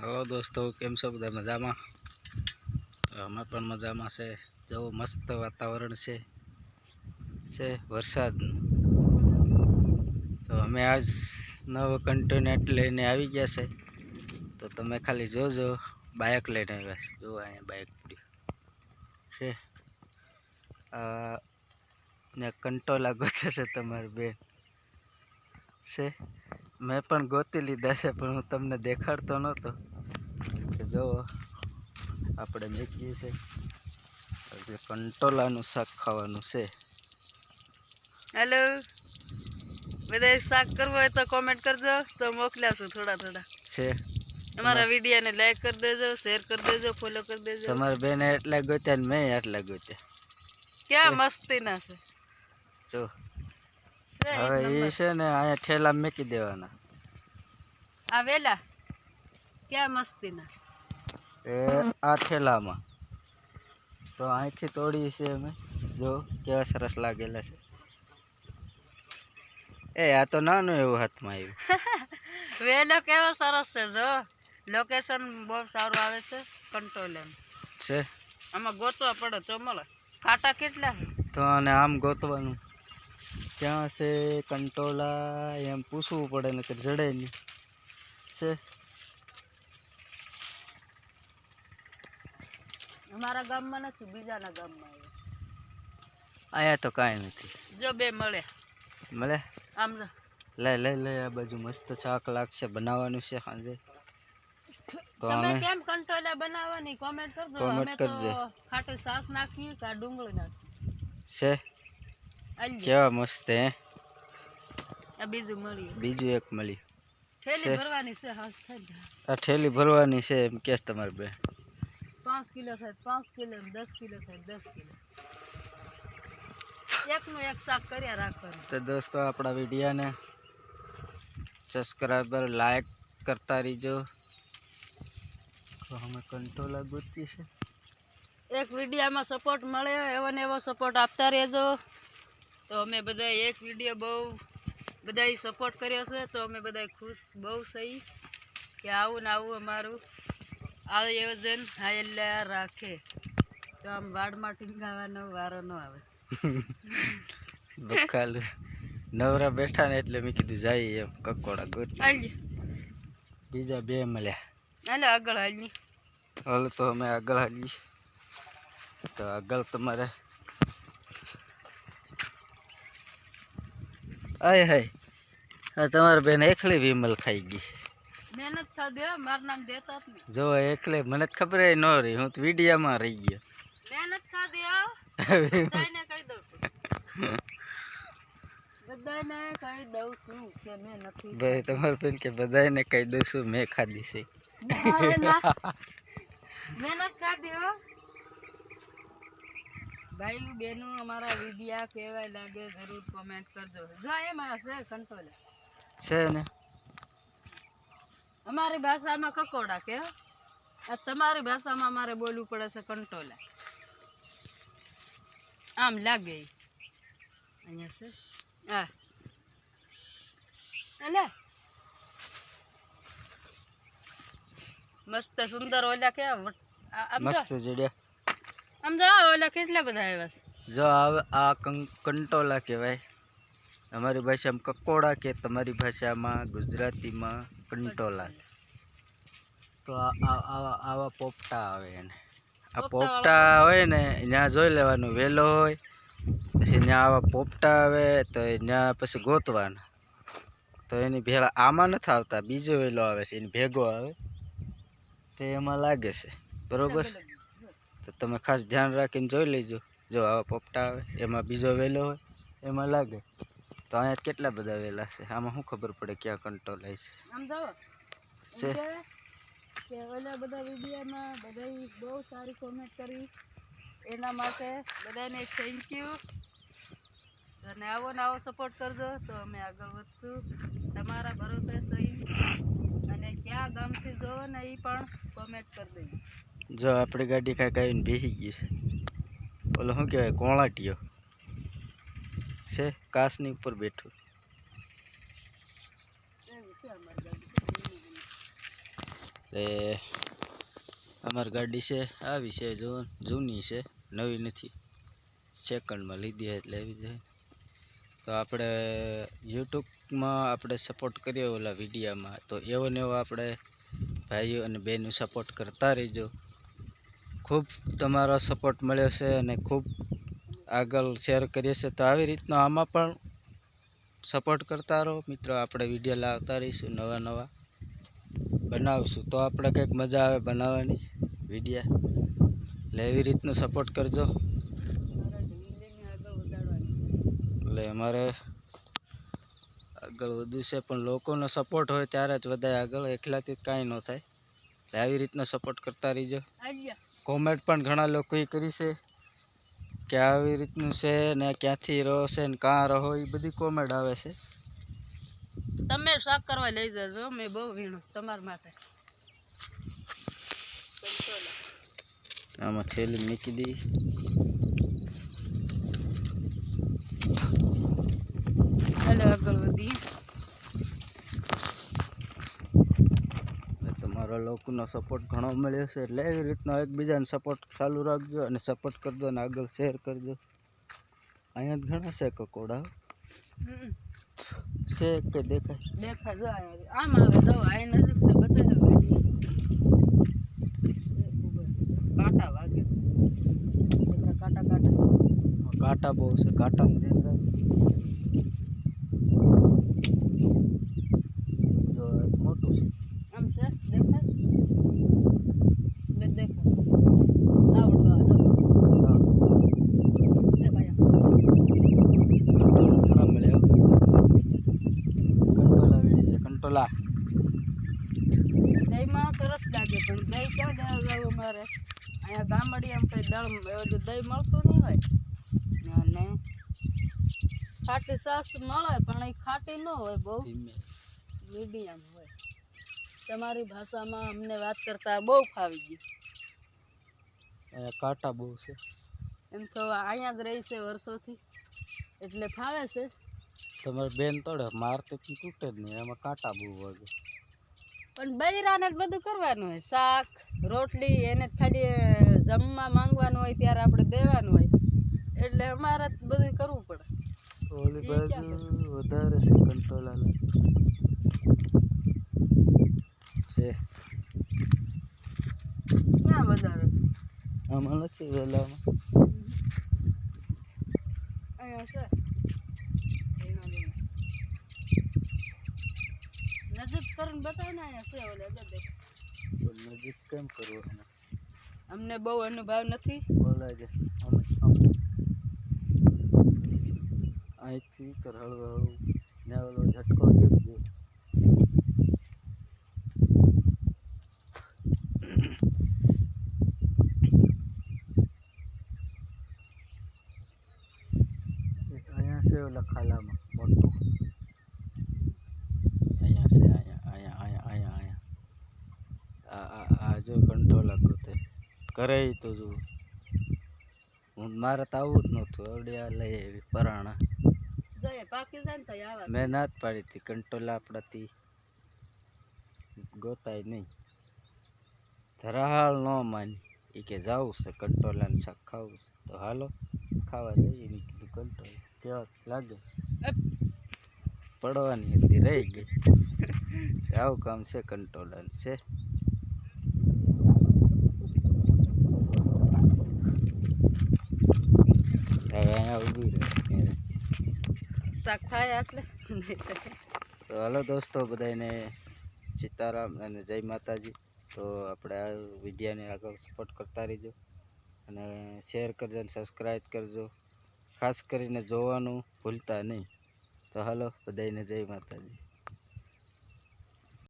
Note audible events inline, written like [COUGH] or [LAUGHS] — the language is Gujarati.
હલો દોસ્તો, કેમ છો બધા? મજામાં? તો અમે પણ મજામાં છે. જવું મસ્ત વાતાવરણ છે. છે વરસાદનું. તો અમે આજ નવો કન્ટેનર લઈને આવી ગયા છે. તો તમે ખાલી જોજો બાઇક લઈને આવ્યા છે. જો અહીંયા બાઇક છે. ને કંટોલા ગોતે છે તમારી બેન છે. મેં પણ ગોતી લીધા છે પણ હું તમને દેખાડતો નહોતો. કે જો આપણે મેકીએ છે. એટલે કંટોલાનું શાક ખાવાનું છે. હેલો બધા શાક કરવું હોય તો કોમેન્ટ કરજો. તો મોકલાશું થોડા થોડા. છે. અમારા વિડીયોને લાઈક કરી દેજો શેર કરી દેજો ફોલો કરી દેજો. તમારા બેને એટલા ગોત્યા ને મેં એટલા ગોત્યા. ક્યાં મસ્તી ના છે? જો. હવે એ છે ને અહીંયા ઠેલા મેકી દેવાના. આ વેલા? ક્યાં મસ્તી ના એ આ ઠેલામાં. તો અહીંથી તોડી છે અમે. જો કેવા સરસ લાગેલા છે. એ આ તો નાનું એવું હાથમાં આવ્યું. [LAUGHS] વેલો કેવો સરસ છે જો. લોકેશન બહુ સારું આવે છે કંટ્રોલ એમ. છે. આમાં ગોતવા પડે તો મળે. કાંટા કેટલા તો અને આમ ગોતવાનું. ક્યાં છે? કંટોલા એમ પૂછવું પડે ને જડે નહીં. છે? અમારા ગામમાં નથી બીજાના ગામમાં અહીંયા તો કાંઈ નથી. જો બે મળે. મળે? આમ લે લઈ લઈ લઈ આ બાજુ મસ્ત શાક લાગશે બનાવવાનું છે સાંજે. તો તમે કેમ કંટોલા બનાવવાની? કોમેન્ટ કરજો. અમે તો. ખાટી સાસ નાખીએ કે ડુંગળી નાખીએ? છે. કેવા મસ્ત હે? બીજું મળીએ બીજું એક થેલી ભરવાની છે આ ભરવાની એમ કેસ તમારે બે. પાંચ કિલો થાય પાંચ કિલો દસ કિલો થાય દસ કિલો. એકનું એક શાક કર્યા રાખવાનું. તો દોસ્તો આપણા વિડીયોને સબસ્ક્રાઈબર લાઈક કરતા રહીજો. તો અમે કંટ્રોલ ગોતી છે. એક વિડીયામાં સપોર્ટ મળે એવો ને એવો સપોર્ટ આપતા રહેજો. તો અમે બધા એક વીડિયો બહુ બધાએ સપોર્ટ કર્યો છે તો અમે બધા ખુશ બહુ સહી કે આવું ને આવું અમારું આયોજન હાયલા રાખે. તો આમ વાડમાં ટીંગાવાનો વારો ન આવે. બખાલું નવરા બેઠા ને એટલે મેં કીધું જાય એમ કકોડા ગોતી બીજા બે મળ્યા. હાલો આગળ હાલની. હાલ તો અમે આગળ હાલી તો આગળ તમારે આય હાય. આ તમારી બેન એકલી વિમલ ખાઈ ગઈ. મહેનત થા દે મારું નામ દેતા જો એકલે મને જ ખબર ન રહી હું તો વિડીયામાં રહી ગયો. મહેનત ખાધી દે બધાને કહી દઉં છું. બધાને કહી દઉં છું કે મેં નથી ભાઈ તમારી બેન કે બધાને કહી દઉં છું મેં ખાધી છે. મહેનત હો. ભાઈ બેનો અમારા વિડિયા કેવાય લાગે જરૂર કોમેન્ટ કરજો. જો એમાં છે કંટ્રોલ. છે ને? અમારી ભાષામાં કકોડા કે? આ તમારી ભાષામાં અમારે બોલવું પડે છે કંટોલા આમ લાગે. અહીંયા છે. હા. અલે મસ્ત સુંદર ઓલા કે? મસ્ત જડ્યા. આમ જો ઓલા કેટલા બધા આવ્યા છે? જો આ આ કંટોલા કહેવાય. અમારી ભાષામાં કકોડા કે તમારી ભાષામાં ગુજરાતીમાં કંટોલા. તો આવા આવા પોપટા આવે એને. આ પોપટા હોય ને ત્યાં જોઈ લેવાનું. વેલો હોય પછી ત્યાં આવા પોપટા આવે તો ત્યાં પછી ગોતવાના. તો એની ભેળા આમાં નથી આવતા બીજો વેલો આવે છે એની ભેગો આવે. તે એમાં લાગે છે. બરોબર? તો તમે ખાસ ધ્યાન રાખીને જોઈ લેજો. જો આવા પોપટા આવે એમાં બીજો વેલો હોય એમાં લાગે. તો અહીંયા કેટલા બધા વેલા છે? આમાં શું ખબર પડે ક્યાં કંટ્રોલ છે? આમ જાઓ છે. કે કે ઓલા બધા વિડીયોમાં બધાય બહુ સારી કોમેન્ટ કરી. એના માટે બધાને થેન્ક યુ અને આવો ને આવો સપોર્ટ કરજો. તો અમે આગળ વધશું. તમારા ભરોસે સહી. અને ક્યાં ગામથી જોવો ને એ પણ કોમેન્ટ કરી દઈએ જો આપણી ગાડી કાંઈક આવીને બેસી ગઈ છે. ઓલો શું કહેવાય કોણાટીઓ છે કાસની ઉપર બેઠું. એ, અમારી ગાડી છે, આવી છે, જો, જૂની છે, નવી નથી. સેકન્ડમાં લીધી એટલે એવી જાય. તો આપણે યુટ્યુબમાં આપણે સપોર્ટ કરીએ ઓલા વિડીયામાં. તો એવો ને એવો આપણે ભાઈઓ અને બહેનો સપોર્ટ કરતા રહીજો. ખૂબ તમારો સપોર્ટ મળ્યો છે અને ખૂબ આગળ શેર કરીએ છીએ. તો આવી રીતનો આમાં પણ સપોર્ટ કરતા રહો. મિત્રો, આપણે વીડિયો લાવતા રહીશું નવા નવા. બનાવશું. તો આપણે કંઈક મજા આવે બનાવવાની વિડીયા એટલે એવી રીતનું સપોર્ટ કરજો. એટલે અમારે આગળ વધુ છે, પણ લોકોનો સપોર્ટ હોય ત્યારે જ વધારે આગળ એકલાથી કાંઈ ન થાય. એટલે આવી રીતનો સપોર્ટ કરતા રહીજો. કોમેન્ટ પણ ઘણા લોકોએ કરી છે કે આવી રીતનું છે ને ક્યાંથી રહો છે ને કાં રહો એ બધી કોમેન્ટ આવે છે. તમે શાક કરવા લઈ જજો મેં બહુ વીણું તમારા માટે. આમાં થેલી મૂકી દી હેલો આગળ વધી. એટલે લોકોનો સપોર્ટ ઘણો મળ્યો છે. એટલે એવી રીતનો એકબીજાને સપોર્ટ ચાલુ રાખજો અને સપોર્ટ કરજો અને આગળ શેર કરજો. અહીંયા જ ઘણા છે કકોડા. છે કે દેખાય? દેખાય જો આમ આવે જો નજીક છે બતાવ્યો કાંટા વાગે. કાંટા કાંટા કાંટા બહુ છે કાંટામાં ધ્યાન રાખજો જો એક મોટું છે આમ છે દેખાય બે દેખો આવડવા જો હા, દેખ અહીંયા ઘણા મળ્યા કંટોલા વીણી છે કંટોલા દહીંમાં સરસ લાગે પણ દહીં ક્યાં દેવા જવું મારે અહીંયા ગામડી એમ કઈ દળ દહીં મળતું નહીં હોય. અને ખાટી સાસ મળે પણ એ ખાટી ન હોય બહુ. મીડિયમ હોય. તમારી ભાષામાં અમને વાત કરતા બહુ ફાવી ગઈ કાંટા બહુ છે. એમ તો અહીંયા જ રહી છે વર્ષોથી. એટલે ફાવે છે. તમારે બેન તોડે મારતી તૂટે જ નહીં એમાં કાંટા બહુ વાગે. પણ બૈરાને જ બધું કરવાનું હોય. શાક રોટલી એને જ ખાલી જમવા માંગવાનું હોય ત્યારે આપણે દેવાનું હોય. એટલે અમારે જ બધું કરવું પડે. ઓલી બાજુ વધારે છે કંટ્રોલ આને છે. ક્યાં વધારે? આમાં નથી વેલામાં. અહીંયા છે એનો લઈને. બતાવ ને અહીંયા છે ઓલે જો નજીક કેમ કરવું અમને બહુ અનુભવ નથી. આમ આમ. અહીંથી કર હળવું હળવું ને ઓલો ઝટકો દેખજો અહીંયા છે ઓલા ખાલામાં મોટું અહીંયા છે અહીંયા અહીંયા અહીંયા અહીંયા અહીંયા આ આ આ જો કંટ્રોલ ગોતે ઈ તો જો હું મારે તો આવું જ નહોતું અવડિયા લઈ આવી પરાણા. મેં ના જ પાડી હતી કંટ્રોલ આપણાથી ગોતાય નહીં. ધરાહાળ ન માની. એ કે જવું છે કંટ્રોલાને શાક ખાવું છે. તો હાલો ખાવા જઈએ. મેં કીધું કંટ્રોલ. કેવા લાગે. પડવાની હતી રહી ગઈ. આવું કામ છે કંટ્રોલાનું છે હવે અહીંયા ઊભી રહે શાક થાય એટલે તો હાલો દોસ્તો બધાને સીતારામ અને જય માતાજી. તો આપણે આ વિડિયાને આગળ સપોર્ટ કરતા રહીજો અને શેર કરજો અને સબસ્ક્રાઈબ કરજો. ખાસ કરીને જોવાનું ભૂલતા નહીં. તો હાલો બધાને જય માતાજી.